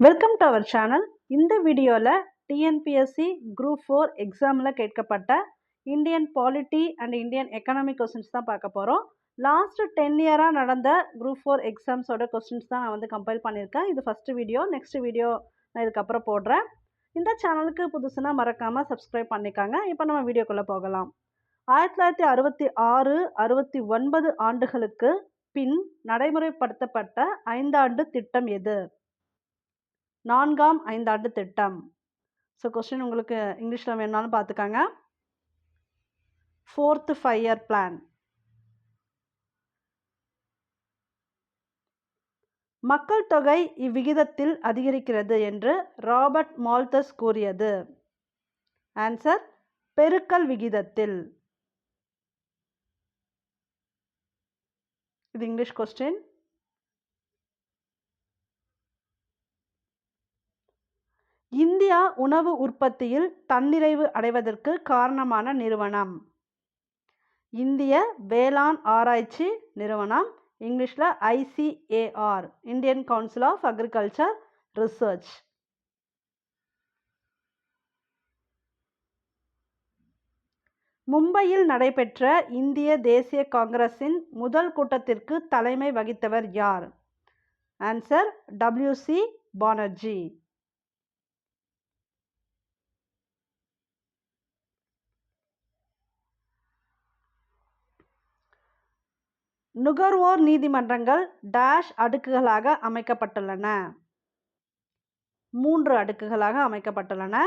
Welcome to our channel இந்த வீடியோவில் TNPSC group four எக்ஸாமில் கேட்கப்பட்ட Indian polity and Indian economic questions தான் பார்க்க போகிறோம் லாஸ்ட் டென் இயராக நடந்த குரூப் ஃபோர் எக்ஸாம்ஸோட கொஸ்டின்ஸ் தான் நான் வந்து கம்பைல் பண்ணியிருக்கேன். இது ஃபஸ்ட்டு வீடியோ நெக்ஸ்ட் வீடியோ நான் இதுக்கப்புறம் போடுறேன். இந்த சேனலுக்கு புதுசுனா மறக்காமல் சப்ஸ்கிரைப் பண்ணிக்காங்க. இப்போ நம்ம வீடியோக்குள்ளே போகலாம். ஆயிரத்தி தொள்ளாயிரத்தி அறுபத்தி ஆறு அறுபத்தி ஒன்பது ஆண்டுகளுக்கு பின் நடைமுறைப்படுத்தப்பட்ட ஐந்தாண்டு திட்டம் எது? நான்காம் ஐந்தாண்டு திட்டம். ஸோ கொஸ்டின் உங்களுக்கு இங்கிலீஷில் வேணுனாலும் பார்த்துக்காங்க. ஃபோர்த்து ஃபைவ் இயர் பிளான் மக்கள் தொகை இவ்விகிதத்தில் அதிகரிக்கிறது என்று ராபர்ட் மால்தஸ் கூறியது. ஆன்சர் பெருக்கல் விகிதத்தில். இது இங்கிலீஷ் கொஸ்டின் இந்தியா உணவு உற்பத்தியில் தன்னிறைவு அடைவதற்கு காரணமான நிறுவனம். இந்திய வேளாண் ஆராய்ச்சி நிறுவனம் இங்கிலீஷில் ICAR Indian council of agriculture research மும்பையில் நடைபெற்ற இந்திய தேசிய காங்கிரஸின் முதல் கூட்டத்திற்கு தலைமை வகித்தவர் யார்? ஆன்சர் டபிள்யூசி பானர்ஜி நுகர்வோர் நீதிமன்றங்கள் டேஷ் அடுக்குகளாக அமைக்கப்பட்டுள்ளன. மூன்று அடுக்குகளாக அமைக்கப்பட்டுள்ளன.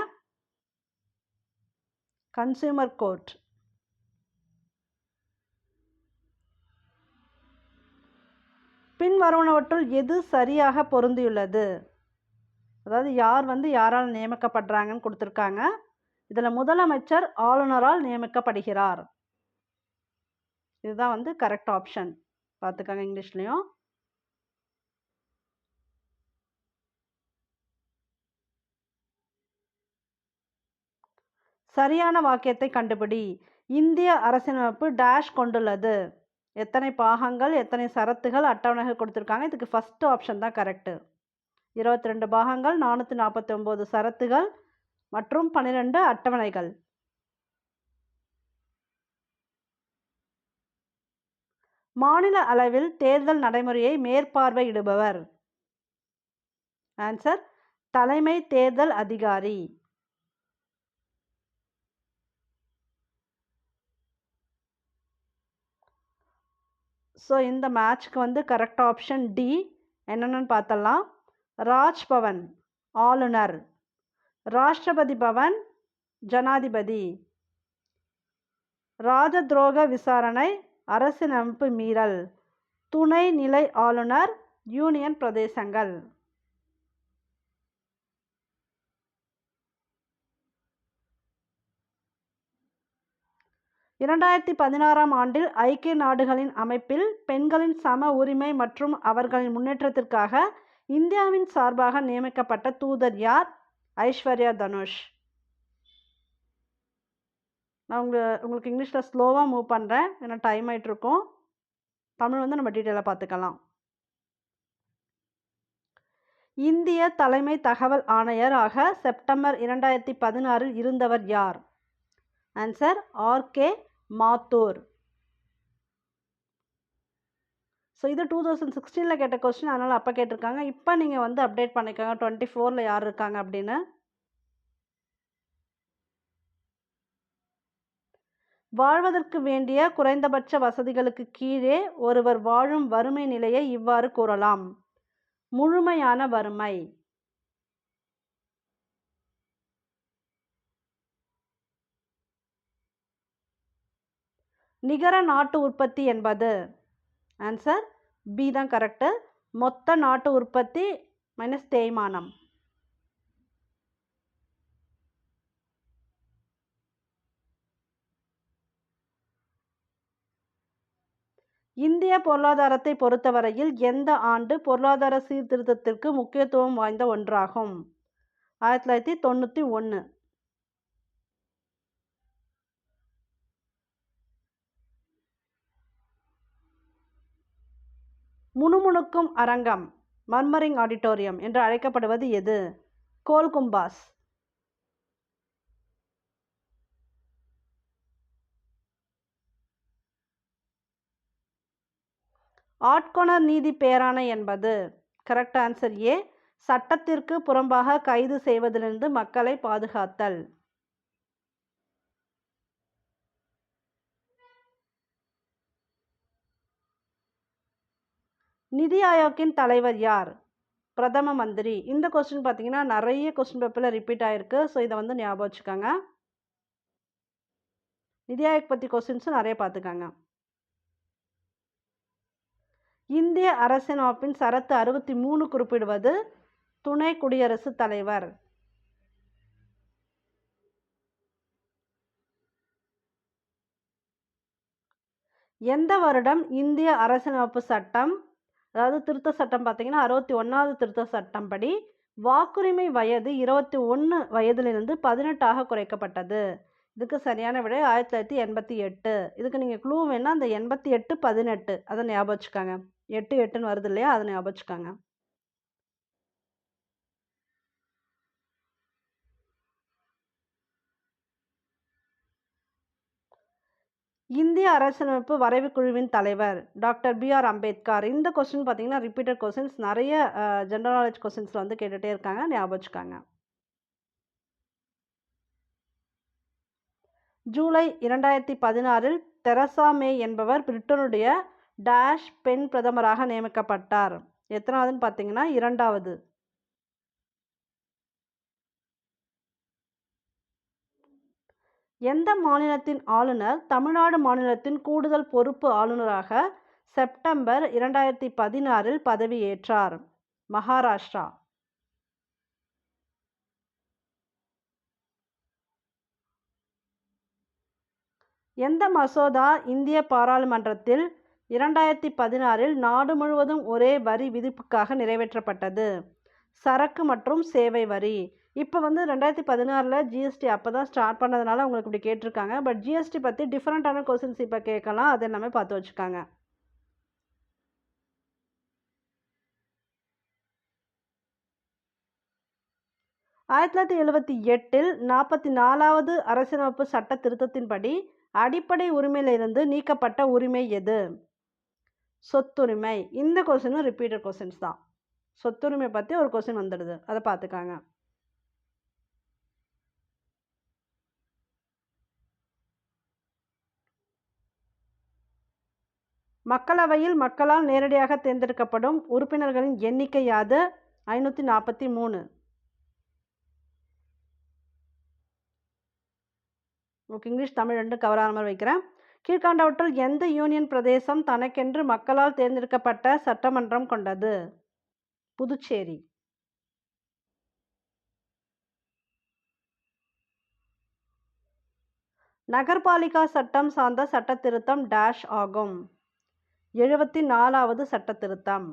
Consumer court. பின்வருவனவற்றுள் எது சரியாக பொருந்தியுள்ளது? அதாவது யார் வந்து யாரால் நியமிக்கப்படுறாங்கன்னு கொடுத்துருக்காங்க. இதில் முதலமைச்சர் ஆளுநரால் நியமிக்கப்படுகிறார். இதுதான் வந்து கரெக்ட் ஆப்ஷன் பார்த்துக்கோங்க இங்கிலீஷ்லேயும். சரியான வாக்கியத்தை கண்டுபிடி. இந்திய அரசியலமைப்பு டேஷ் கொண்டுள்ளது. எத்தனை பாகங்கள் எத்தனை சரத்துகள் அட்டவணைகள் கொடுத்துருக்காங்க? இதுக்கு ஃபஸ்ட்டு ஆப்ஷன் தான் கரெக்டு இருபத்தி ரெண்டு பாகங்கள் நானூற்றி நாற்பத்தி ஒம்பது சரத்துகள் மற்றும் பன்னிரெண்டு அட்டவணைகள். மாநில அளவில் தேர்தல் நடைமுறையை மேற்பார்வையிடுபவர். ஆன்சர் தலைமை தேர்தல் அதிகாரி. ஸோ இந்த மேட்ச்க்கு வந்து கரெக்ட் ஆப்ஷன் டி என்னென்னு பார்த்தலாம். ராஜ்பவன் ஆளுநர். ராஷ்டிரபதி பவன் ஜனாதிபதி. ராஜ துரோக விசாரணை அரசியலமைப்பு மீறல். துணை நிலை ஆளுநர் யூனியன் பிரதேசங்கள். இரண்டாயிரத்தி பதினாறாம் ஆண்டில் ஐக்கிய நாடுகளின் அமைப்பில் பெண்களின் சம உரிமை மற்றும் அவர்களின் முன்னேற்றத்திற்காக இந்தியாவின் சார்பாக நியமிக்கப்பட்ட தூதர் யார்? ஐஸ்வர்யா தனுஷ். நான் உங்கள் உங்களுக்கு இங்கிலீஷில் ஸ்லோவாக மூவ் பண்ணுறேன் ஏன்னா டைம் ஆகிட்ருக்கோம் தமிழ் வந்து நம்ம டீட்டெயிலாக பார்த்துக்கலாம் இந்திய தலைமை தகவல் ஆணையர் ஆக செப்டம்பர் இரண்டாயிரத்தி பதினாறில் இருந்தவர் யார்? ஆன்சர் ஆர்கே மாத்தூர் ஸோ இது டூ தௌசண்ட் சிக்ஸ்டீனில் கேட்ட கொஸ்டின் அதனால் அப்போ கேட்டிருக்காங்க. இப்போ நீங்கள் வந்து அப்டேட் பண்ணிக்கோங்க. டுவெண்ட்டி ஃபோரில் யார் இருக்காங்க அப்படின்னு. வாழ்வதற்கு வேண்டிய குறைந்தபட்ச வசதிகளுக்கு கீழே ஒருவர் வாழும் வறுமை நிலையை இவ்வாறு கூறலாம். முழுமையான வறுமை. நிகர நாட்டு உற்பத்தி என்பது ஆன்சர் பி தான் கரெக்டு மொத்த நாட்டு உற்பத்தி மைனஸ் தேய்மானம். இந்திய பொருளாதாரத்தை பொறுத்தவரையில் எந்த ஆண்டு பொருளாதார சீர்திருத்தத்திற்கு முக்கியத்துவம் வாய்ந்த ஒன்றாகும்? ஆயிரத்தி தொள்ளாயிரத்தி தொண்ணூற்றி ஒன்று முணுமுணுக்கும் அரங்கம் மர்மரிங் ஆடிட்டோரியம் என்று அழைக்கப்படுவது எது? கோல்கும்பாஸ். ஆட்கொணர் நீதி பேராணை என்பது. கரெக்ட் ஆன்சர் ஏ சட்டத்திற்கு புறம்பாக கைது செய்வதிலிருந்து மக்களை பாதுகாத்தல். நிதி ஆயோக்கின் தலைவர் யார்? பிரதம மந்திரி. இந்த கொஸ்டின் பார்த்தீங்கன்னா நிறைய கொஸ்டின் பேப்பரில் ரிப்பீட் ஆகிருக்கு ஸோ இதை வந்து ஞாபகம் வச்சுக்கோங்க. நிதி ஆயோக் பற்றி கொஸ்டின்ஸும் நிறைய பார்த்துக்காங்க. இந்திய அரசியலமைப்பின் சரத்து அறுபத்தி மூணு குறிப்பிடுவது துணை குடியரசுத் தலைவர். எந்த வருடம் இந்திய அரசியலமைப்பு சட்டம் அதாவது திருத்த சட்டம் பார்த்தீங்கன்னா அறுபத்தி ஒன்றாவது திருத்த சட்டம் படி வாக்குரிமை வயது இருபத்தி ஒன்று வயதிலிருந்து பதினெட்டாக குறைக்கப்பட்டது. இதுக்கு சரியான விடை ஆயிரத்தி தொள்ளாயிரத்தி எண்பத்தி எட்டு. இதுக்கு நீங்கள் க்ளூ வேணால் அந்த எண்பத்தி எட்டு பதினெட்டு அதை ஞாபகம் வச்சுக்காங்க. எட்டு எட்டுன்னு வருது இல்லையா? அதை ஞாபகம் இந்திய அரசியலமைப்பு வரைவு குழுவின் தலைவர் டாக்டர் பி ஆர் அம்பேத்கர். இந்த கொஸ்டின் பார்த்தீங்கன்னா ரிப்பீட்டட் கொஸ்டின்ஸ் நிறைய ஜென்ரல் நாலேஜ் கொஸ்டின்ஸில் வந்து கேட்டுகிட்டே இருக்காங்க. ஞாபகம் வச்சுக்காங்க ஜூலை இரண்டாயிரத்தி பதினாறில் தெரசா மே என்பவர் பிரிட்டனுடைய டேஷ் பெண் பிரதமராக நியமிக்கப்பட்டார். எத்தனாவதுன்னு பார்த்தீங்கன்னா இரண்டாவது. எந்த மாநிலத்தின் ஆளுநர் தமிழ்நாடு மாநிலத்தின் கூடுதல் பொறுப்பு ஆளுநராக செப்டம்பர் இரண்டாயிரத்தி பதினாறில் பதவியேற்றார். மகாராஷ்டிரா. எந்த மசோதா இந்திய பாராளுமன்றத்தில் இரண்டாயிரத்தி பதினாறில் நாடு முழுவதும் ஒரே வரி விதிப்புக்காக நிறைவேற்றப்பட்டது. சரக்கு மற்றும் சேவை வரி. இப்போ வந்து ரெண்டாயிரத்தி பதினாறில் ஜிஎஸ்டி அப்போ தான் ஸ்டார்ட் பண்ணதுனால உங்களுக்கு இப்படி கேட்டிருக்காங்க. பட் ஜிஎஸ்டி பற்றி டிஃப்ரெண்ட்டான கொஸ்டின்ஸ் இப்போ கேட்கலாம். அது எல்லாமே பார்த்து வச்சுக்காங்க. ஆயிரத்தி தொள்ளாயிரத்தி எழுபத்தி எட்டில் நாற்பத்தி நாலாவது அரசியலமைப்பு சட்ட திருத்தத்தின்படி அடிப்படை உரிமையிலிருந்து நீக்கப்பட்ட உரிமை எது? சொத்துரிமை. இந்த கொஸ்டினும் ரிப்பீட்டட் கொஸ்டின்ஸ் தான். சொத்துரிமை பற்றி ஒரு கொஸ்டின் வந்துடுது. அதை பார்த்துக்காங்க. மக்களவையில் மக்களால் நேரடியாக தேர்ந்தெடுக்கப்படும் உறுப்பினர்களின் எண்ணிக்கை யாது? ஐநூற்றி நாற்பத்தி மூணு. உங்களுக்கு இங்கிலீஷ் தமிழ் ரெண்டும் கவர் ஆன மாதிரி வைக்கிறேன். கீழ்காண்டவற்றில் எந்த யூனியன் பிரதேசம் தனக்கென்று மக்களால் தேர்ந்தெடுக்கப்பட்ட சட்டமன்றம் கொண்டது? புதுச்சேரி. நகர்பாலிகா சட்டம் சார்ந்த சட்டத்திருத்தம் டேஷ் ஆகும். எழுபத்தி நாலாவது சட்டத்திருத்தம் திருத்தம்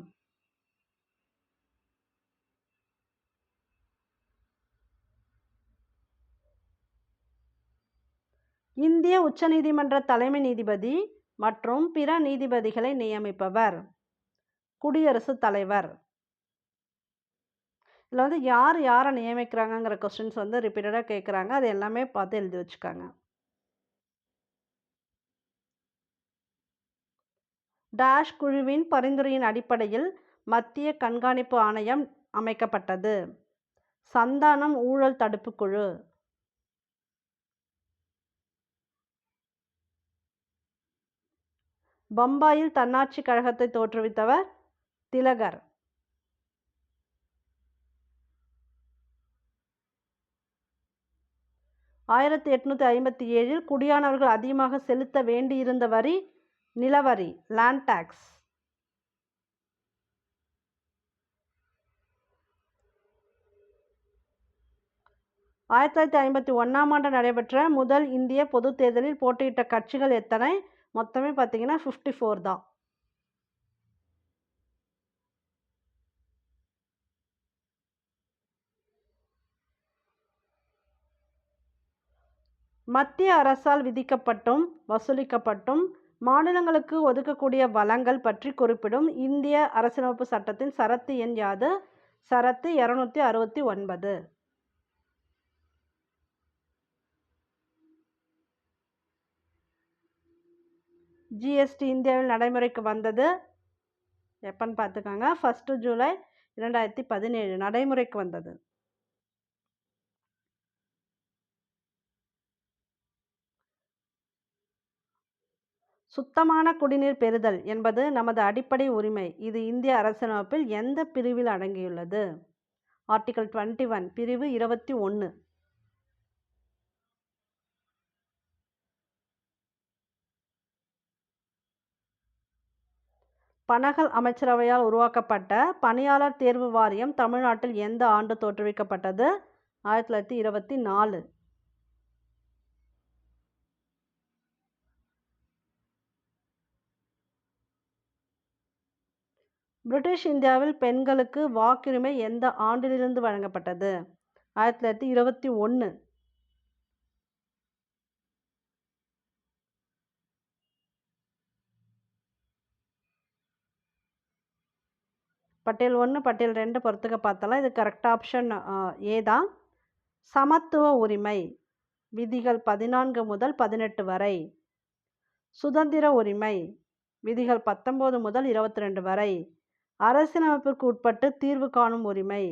இந்திய உச்சநீதிமன்ற தலைமை நீதிபதி மற்றும் பிற நீதிபதிகளை நியமிப்பவர். குடியரசுத் தலைவர். இதில் வந்து யார் யாரை நியமிக்கிறாங்கங்கிற கொஸ்டின்ஸ் வந்து ரிப்பீட்டடாக கேட்குறாங்க அது எல்லாமே பார்த்து எழுதி வச்சுக்காங்க. டேஷ் குழுவின் பரிந்துரையின் அடிப்படையில் மத்திய கண்காணிப்பு ஆணையம் அமைக்கப்பட்டது. சந்தானம் ஊழல் தடுப்பு குழு. பம்பாயில் தன்னாட்சி கழகத்தை தோற்றுவித்தவர் திலகர். ஆயிரத்தி எட்நூற்றி ஐம்பத்தி ஏழில் குடியானவர்கள் அதிகமாக செலுத்த வேண்டியிருந்த வரி நிலவரி லேண்ட் டேக்ஸ் ஆயிரத்தி தொள்ளாயிரத்தி ஐம்பத்தி ஒன்றாம் ஆண்டு நடைபெற்ற முதல் இந்திய பொதுத் தேர்தலில் போட்டியிட்ட கட்சிகள் எத்தனை? மொத்தமே பார்த்தீங்கன்னா ஃபிஃப்டி ஃபோர் தான். மத்திய அரசால் விதிக்கப்பட்டும் வசூலிக்கப்பட்டும் மாநிலங்களுக்கு ஒதுக்கக்கூடிய வளங்கள் பற்றி குறிப்பிடும் இந்திய அரசியலமைப்பு சட்டத்தின் சரத்து எண் யாது? சரத்து இரநூத்தி அறுபத்தி ஒன்பது. ஜிஎஸ்டி இந்தியாவில் நடைமுறைக்கு வந்தது எப்போன்னு பார்த்துக்கோங்க. ஃபஸ்ட்டு ஜூலை இரண்டாயிரத்தி பதினேழு நடைமுறைக்கு வந்தது. சுத்தமான குடிநீர் பெறுதல் என்பது நமது அடிப்படை உரிமை. இது இந்திய அரசமைப்பில் எந்த பிரிவில் அடங்கியுள்ளது? ஆர்டிகல் டுவெண்ட்டி ஒன் பிரிவு இருபத்தி ஒன்று பனகல் அமைச்சரவையால் உருவாக்கப்பட்ட பணியாளர் தேர்வு வாரியம் தமிழ்நாட்டில் எந்த ஆண்டு தோற்றுவிக்கப்பட்டது? ஆயிரத்தி தொள்ளாயிரத்தி இருபத்தி நாலு. பிரிட்டிஷ் இந்தியாவில் பெண்களுக்கு வாக்குரிமை எந்த ஆண்டிலிருந்து வழங்கப்பட்டது? ஆயிரத்தி தொள்ளாயிரத்தி இருபத்தி ஒன்று பட்டியல் ஒன்று பட்டியல் ரெண்டு பொறுத்துக்க பார்த்தலாம் இது கரெக்ட் ஆப்ஷன் ஏ தான். சமத்துவ உரிமை விதிகள் பதினான்கு முதல் பதினெட்டு வரை. சுதந்திர உரிமை விதிகள் பத்தொம்போது முதல் இருபத்தி ரெண்டு வரை. அரசியலமைப்பிற்கு உட்பட்டு தீர்வு காணும் உரிமை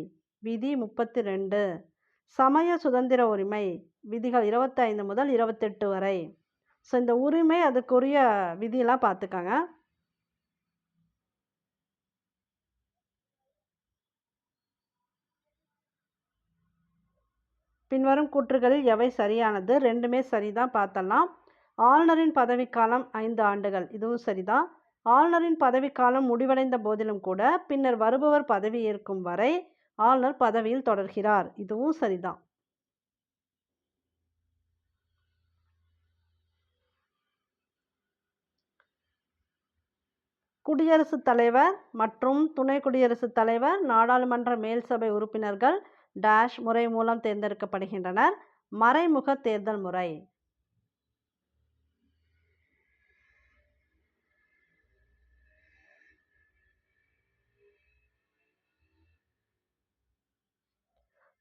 விதி முப்பத்தி ரெண்டு சமய சுதந்திர உரிமை விதிகள் இருபத்தைந்து முதல் இருபத்தெட்டு வரை. ஸோ இந்த உரிமை அதுக்குரிய விதியெல்லாம் பார்த்துக்கோங்க பின்வரும் கூற்றுகளில் எவை சரியானது? ரெண்டுமே சரிதான் பார்த்தலாம். ஆளுநரின் பதவிக்காலம் ஐந்து ஆண்டுகள் இதுவும் சரிதான் ஆளுநரின் பதவிக்காலம் முடிவடைந்த போதிலும் கூட பின்னர் வருபவர் பதவி ஏற்கும் வரை ஆளுநர் பதவியில் தொடர்கிறார் இதுவும் சரிதான். குடியரசுத் தலைவர் மற்றும் துணை குடியரசுத் தலைவர் நாடாளுமன்ற மேல் சபை உறுப்பினர்கள் டேஷ் முறை மூலம் தேர்ந்தெடுக்கப்படுகின்றனர் மறைமுக தேர்தல் முறை.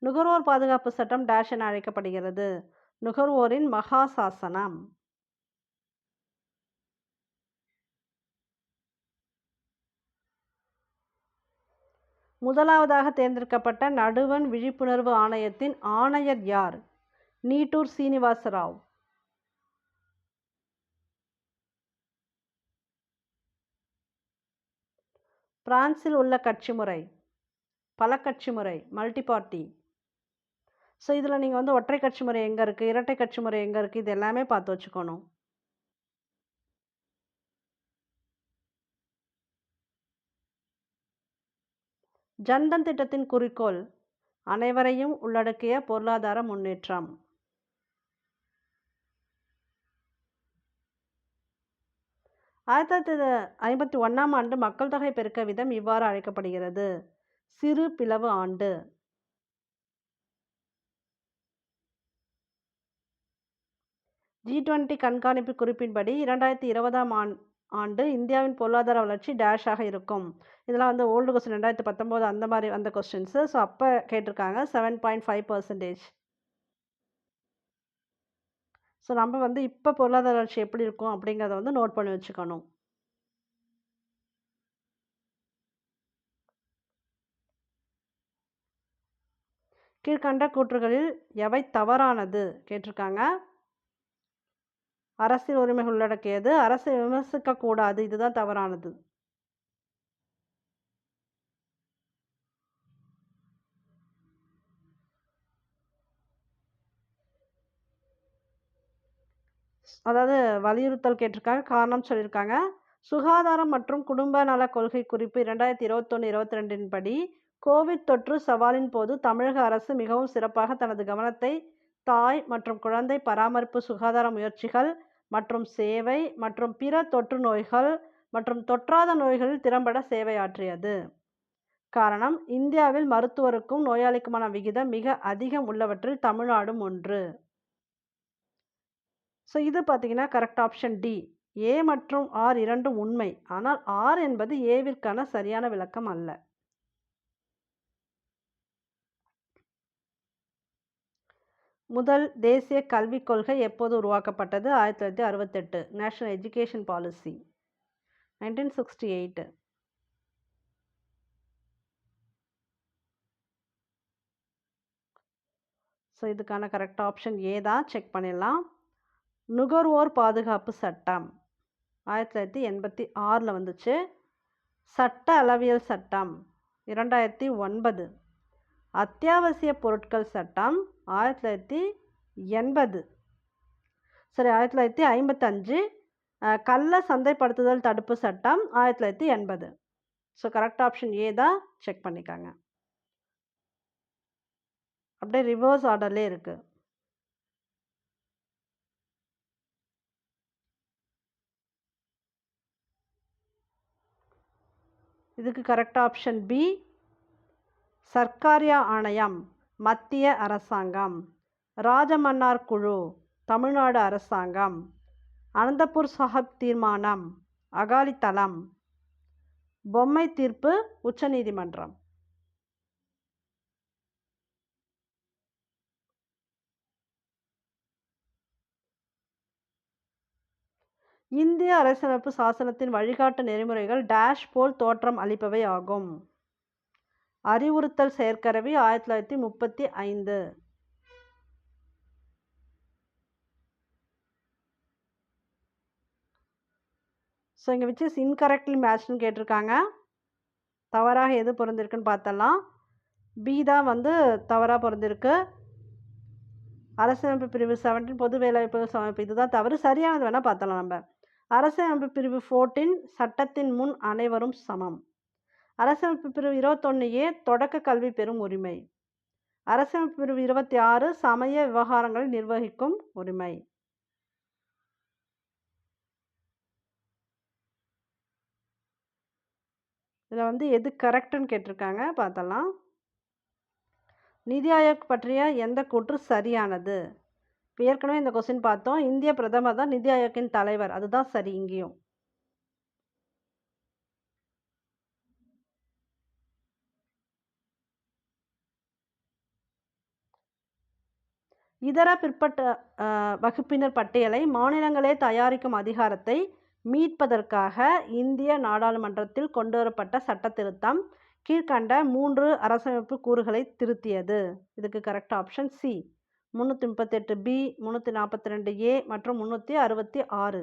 நுகர்வோர் பாதுகாப்பு சட்டம் டேஷ் என அழைக்கப்படுகிறது. நுகர்வோரின் மகா சாசனம். முதலாவதாக தேர்ந்தெடுக்கப்பட்ட நடுவண் விழிப்புணர்வு ஆணையத்தின் ஆணையர் யார்? நீட்டூர் சீனிவாச ராவ் பிரான்சில் உள்ள கட்சி முறை பல கட்சி முறை மல்டி பார்ட்டி ஸோ இதில் நீங்கள் வந்து ஒற்றை கட்சி முறை எங்கே இருக்குது இரட்டை கட்சி முறை எங்கே இருக்குது இது எல்லாமே பார்த்து வச்சுக்கணும். ஜன்தன் திட்டத்தின் குறிக்கோள் அனைவரையும் உள்ளடக்கிய பொருளாதார முன்னேற்றம். ஆயிரத்தி தொள்ளாயிரத்தி ஐம்பத்தி ஒன்றாம் ஆண்டு மக்கள் தொகை பெருக்க விதம் இவ்வாறு அழைக்கப்படுகிறது. சிறு பிளவு ஆண்டு. ஜி டுவெண்ட்டி கண்காணிப்பு குறிப்பின்படி இரண்டாயிரத்தி இருபதாம் ஆண் ஆண்டு இந்தியாவின் பொருளாதார வளர்ச்சி டேஷாக இருக்கும். இதெல்லாம் வந்து ஓல்டு கொஸ்டின் ரெண்டாயிரத்தி பத்தொம்போது அந்த மாதிரி அந்த கொஸ்டின்ஸு ஸோ அப்போ கேட்டிருக்காங்க seven point five percentage so நம்ம வந்து இப்போ பொருளாதார வளர்ச்சி எப்படி இருக்கும் அப்படிங்கிறத வந்து நோட் பண்ணி வச்சுக்கணும். கீழ்கண்ட கூற்றுகளில் எவை தவறானது? கேட்டிருக்காங்க. அரசியல் உரிமைகள் உள்ளடக்கியது. அரசை விமர்சிக்கக்கூடாது. இதுதான் தவறானது. அதாவது வலியுறுத்தல் கேட்டிருக்காங்க. காரணம் சொல்லியிருக்காங்க. சுகாதாரம் மற்றும் குடும்ப நல கொள்கை குறிப்பு இரண்டாயிரத்தி இருபத்தொன்று இருபத்தி ரெண்டின் படி கோவிட் தொற்று சவாலின் போது தமிழக அரசு மிகவும் சிறப்பாக தனது கவனத்தை தாய் மற்றும் குழந்தை பராமரிப்பு சுகாதார முயற்சிகள் மற்றும் சேவை மற்றும் பிற தொற்று நோய்கள் மற்றும் தொற்றாத நோய்களில் திறம்பட சேவையாற்றியது. காரணம் இந்தியாவில் மருத்துவருக்கும் நோயாளிக்குமான விகிதம் மிக அதிகம் உள்ளவற்றில் தமிழ்நாடும் ஒன்று. ஸோ இது பார்த்திங்கன்னா கரெக்ட் ஆப்ஷன் டி ஏ மற்றும் ஆர் இரண்டும் உண்மை. ஆனால் ஆர் என்பது ஏவிற்கான சரியான விளக்கம் அல்ல. முதல் தேசிய கல்விக் கொள்கை எப்போது உருவாக்கப்பட்டது? ஆயிரத்தி தொள்ளாயிரத்தி அறுபத்தெட்டு. National education policy nineteen sixty eight so இதுக்கான கரெக்ட் ஆப்ஷன் ஏ தான். செக் பண்ணிடலாம். நுகர்வோர் பாதுகாப்பு சட்டம். ஆயிரத்தி தொள்ளாயிரத்தி எண்பத்தி ஆறில் வந்துச்சு. சட்ட அளவியல் சட்டம். இரண்டாயிரத்தி ஒன்பது. அத்தியாவசிய பொருட்கள் சட்டம் ஆயிரத்தி தொள்ளாயிரத்தி எண்பது. சரி ஆயிரத்தி தொள்ளாயிரத்தி ஐம்பத்தஞ்சு கள்ள சந்தைப்படுத்துதல் தடுப்பு சட்டம் ஆயிரத்தி தொள்ளாயிரத்தி எண்பது. ஸோ கரெக்ட் ஆப்ஷன் ஏ தான் செக் பண்ணிக்காங்க. அப்படியே ரிவர்ஸ் ஆர்டர்லே இருக்குது இதுக்கு கரெக்ட் ஆப்ஷன் பி சர்க்காரிய ஆணையம் மத்திய அரசாங்கம். ராஜமன்னார் குழு தமிழ்நாடு அரசாங்கம். அனந்தபூர் சாஹிப் தீர்மானம் அகாலித்தளம் பொம்மை தீர்ப்பு உச்சநீதிமன்றம். இந்திய அரசியலமைப்பு சாசனத்தின் வழிகாட்டு நெறிமுறைகள் டேஷ் போல் தோற்றம் அளிப்பவை ஆகும். அறிவுறுத்தல் செயற்கரவி ஆயிரத்தி தொள்ளாயிரத்தி முப்பத்தி ஐந்து. ஸோ இங்கே விச் இஸ் இன்கரெக்ட்லி மேட்ச்னு கேட்டிருக்காங்க. தவறாக எது பிறந்திருக்குன்னு பார்த்தலாம். பி தான் வந்து தவறாக பிறந்திருக்கு அரசியலமைப்பு பிரிவு செவன்டீன் பொது வேலைவாய்ப்பு அமைப்பு இதுதான் தவறு. சரியானது வேணால் பார்த்தலாம் நம்ம. அரசியலமைப்பு பிரிவு ஃபோர்டீன் சட்டத்தின் முன் அனைவரும் சமம். அரசமைப்பு பிரிவு இருபத்தொன்று ஏ தொடக்க கல்வி பெறும் உரிமை. அரசமைப்பு பிரிவு இருபத்தி ஆறு சமய விவகாரங்களை நிர்வகிக்கும் உரிமை. இதில் வந்து எது கரெக்டுன்னு கேட்டிருக்காங்க பார்த்தலாம் நிதி ஆயோக் பற்றிய எந்த கூற்று சரியானது? இப்போ ஏற்கனவே இந்த கொஸ்டின் பார்த்தோம். இந்திய பிரதமர் தான் நிதி ஆயோக்கின் தலைவர். அதுதான் சரி இங்கேயும். இதர பிற்பட்ட வகுப்பினர் பட்டியலை மாநிலங்களே தயாரிக்கும் அதிகாரத்தை மீட்பதற்காக இந்திய நாடாளுமன்றத்தில் கொண்டுவரப்பட்ட சட்ட திருத்தம் கீழ்கண்ட மூன்று அரசமைப்பு கூறுகளை திருத்தியது. இதுக்கு கரெக்ட் ஆப்ஷன் சி முந்நூற்றி முப்பத்தெட்டு பி முந்நூற்றி நாற்பத்தி ரெண்டு ஏ மற்றும் முந்நூற்றி அறுபத்தி ஆறு.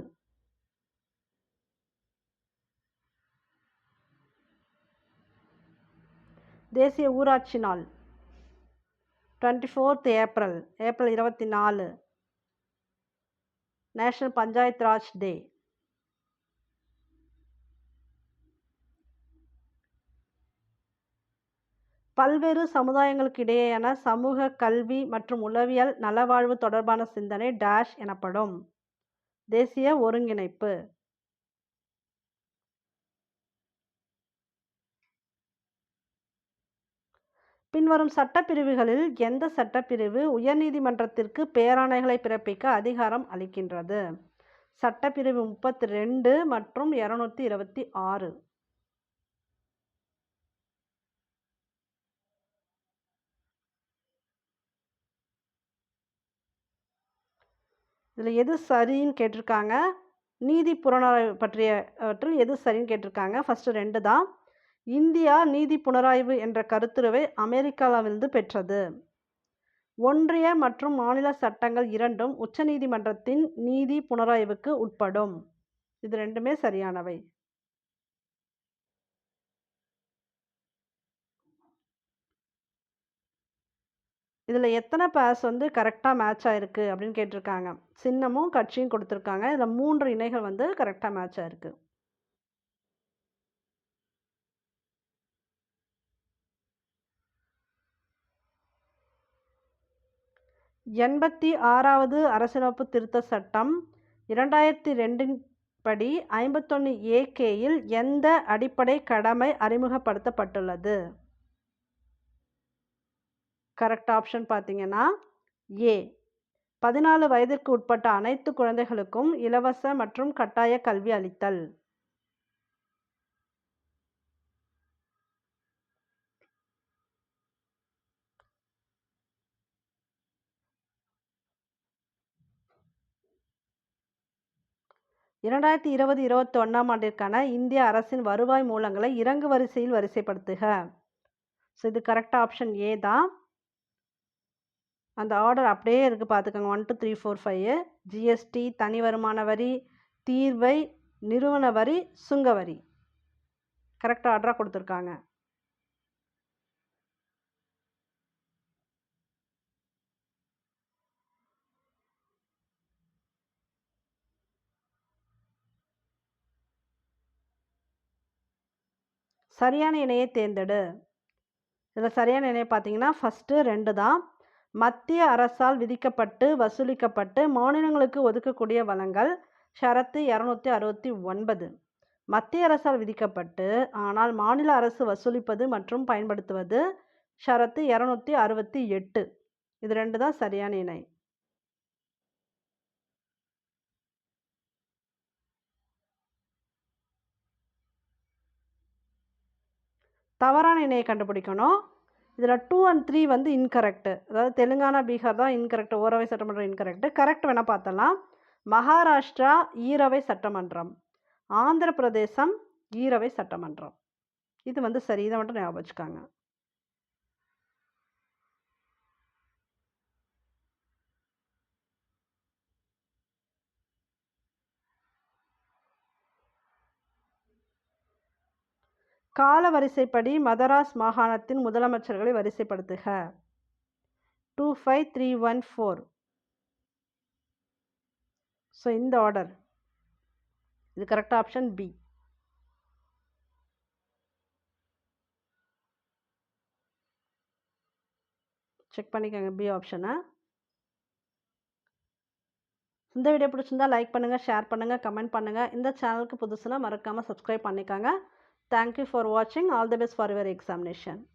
தேசிய ஊராட்சி நாள். டுவெண்ட்டி ஃபோர்த் ஏப்ரல் ஏப்ரல் இருபத்தி நாலு நேஷ்னல் பஞ்சாயத் ராஜ் டே பல்வேறு சமுதாயங்களுக்கு இடையேயான சமூக கல்வி மற்றும் உளவியல் நலவாழ்வு தொடர்பான சிந்தனை டேஷ் எனப்படும். தேசிய ஒருங்கிணைப்பு. பின்வரும் சட்டப்பிரிவுகளில் எந்த சட்டப்பிரிவு உயர்நீதிமன்றத்திற்கு பேராணைகளை பிறப்பிக்க அதிகாரம் அளிக்கின்றது? சட்டப்பிரிவு முப்பத்தி ரெண்டு மற்றும் இரநூத்தி இருபத்தி ஆறு. இதில் எது சரின்னு கேட்டிருக்காங்க. நீதி புலனாய்வு பற்றியவற்றில் எது சரின்னு கேட்டிருக்காங்க. ஃபஸ்ட்டு ரெண்டு தான். இந்தியா நீதி புனராய்வு என்ற கருத்துருவை அமெரிக்காவிலிருந்து பெற்றது. ஒன்றிய மற்றும் மாநில சட்டங்கள் இரண்டும் உச்சநீதிமன்றத்தின் நீதி புனராய்வுக்கு உட்படும். இது ரெண்டுமே சரியானவை. இதில் எத்தனை பேஸ் வந்து கரெக்டாக மேட்ச் ஆகிருக்கு அப்படின்னு கேட்டிருக்காங்க. சின்னமும் கட்சியும் கொடுத்துருக்காங்க. இதில் மூன்று இணைகள் வந்து கரெக்டாக மேட்ச் ஆகிருக்கு எண்பத்தி ஆறாவது அரசியலமைப்பு திருத்த சட்டம் இரண்டாயிரத்தி ரெண்டின் படி ஐம்பத்தொன்று ஏகேயில் எந்த அடிப்படை கடமை அறிமுகப்படுத்தப்பட்டுள்ளது? கரெக்ட் ஆப்ஷன் பார்த்தீங்கன்னா ஏ. பதினாலு வயதிற்கு உட்பட்ட அனைத்து குழந்தைகளுக்கும் இலவச மற்றும் கட்டாய கல்வி அளித்தல். இரண்டாயிரத்தி இருபது இருபத்தி ஒன்றாம் ஆண்டிற்கான இந்திய அரசின் வருவாய் மூலங்களை இறங்கு வரிசையில் வரிசைப்படுத்துக. ஸோ இது கரெக்டாக ஆப்ஷன் ஏ தான். அந்த ஆர்டர் அப்படியே இருக்குது பார்த்துக்கோங்க one two three four five GST தனி வருமான வரி தீர்வை நிறுவன வரி சுங்க வரி. கரெக்டாக ஆர்டராக கொடுத்துருக்காங்க. சரியான இணையை தேர்ந்தெடு. இதில் சரியான இணையை பார்த்தீங்கன்னா ஃபஸ்ட்டு ரெண்டு தான். மத்திய அரசால் விதிக்கப்பட்டு வசூலிக்கப்பட்டு மாநிலங்களுக்கு ஒதுக்கக்கூடிய வளங்கள் ஷரத்து இரநூத்தி அறுபத்தி ஒன்பது. மத்திய அரசால் விதிக்கப்பட்டு ஆனால் மாநில அரசு வசூலிப்பது மற்றும் பயன்படுத்துவது ஷரத்து இரநூத்தி அறுபத்தி எட்டு. இது ரெண்டு தான் சரியான இணை தவறான இணையை கண்டுபிடிக்கணும். இதில் டூ அண்ட் த்ரீ வந்து இன்கரெக்டு அதாவது தெலுங்கானா பீகார் தான் இன்கரெக்ட் ஓரவை சட்டமன்றம் இன்கரெக்டு கரெக்ட் வேணால் பார்த்தலாம் மகாராஷ்டிரா ஈரவை சட்டமன்றம். ஆந்திர பிரதேசம் ஈரவை சட்டமன்றம். இது வந்து சரி. இதை மட்டும் ஞாபகம் வச்சுக்காங்க. கால வரிசைப்படி மதராஸ் மாகாணத்தின் முதலமைச்சர்களை வரிசைப்படுத்துக. Two five three one four so இந்த ஆர்டர் இது கரெக்ட் ஆப்ஷன் பி செக் பண்ணிக்கோங்க பி ஆப்ஷனை இந்த வீடியோ பிடிச்சிருந்தா லைக் பண்ணுங்கள் ஷேர் பண்ணுங்கள் கமெண்ட் பண்ணுங்கள் இந்த சேனலுக்கு புதுசுனா மறக்காமல் சப்ஸ்கிரைப் பண்ணிக்கோங்க. Thank you for watching. All the best for your examination.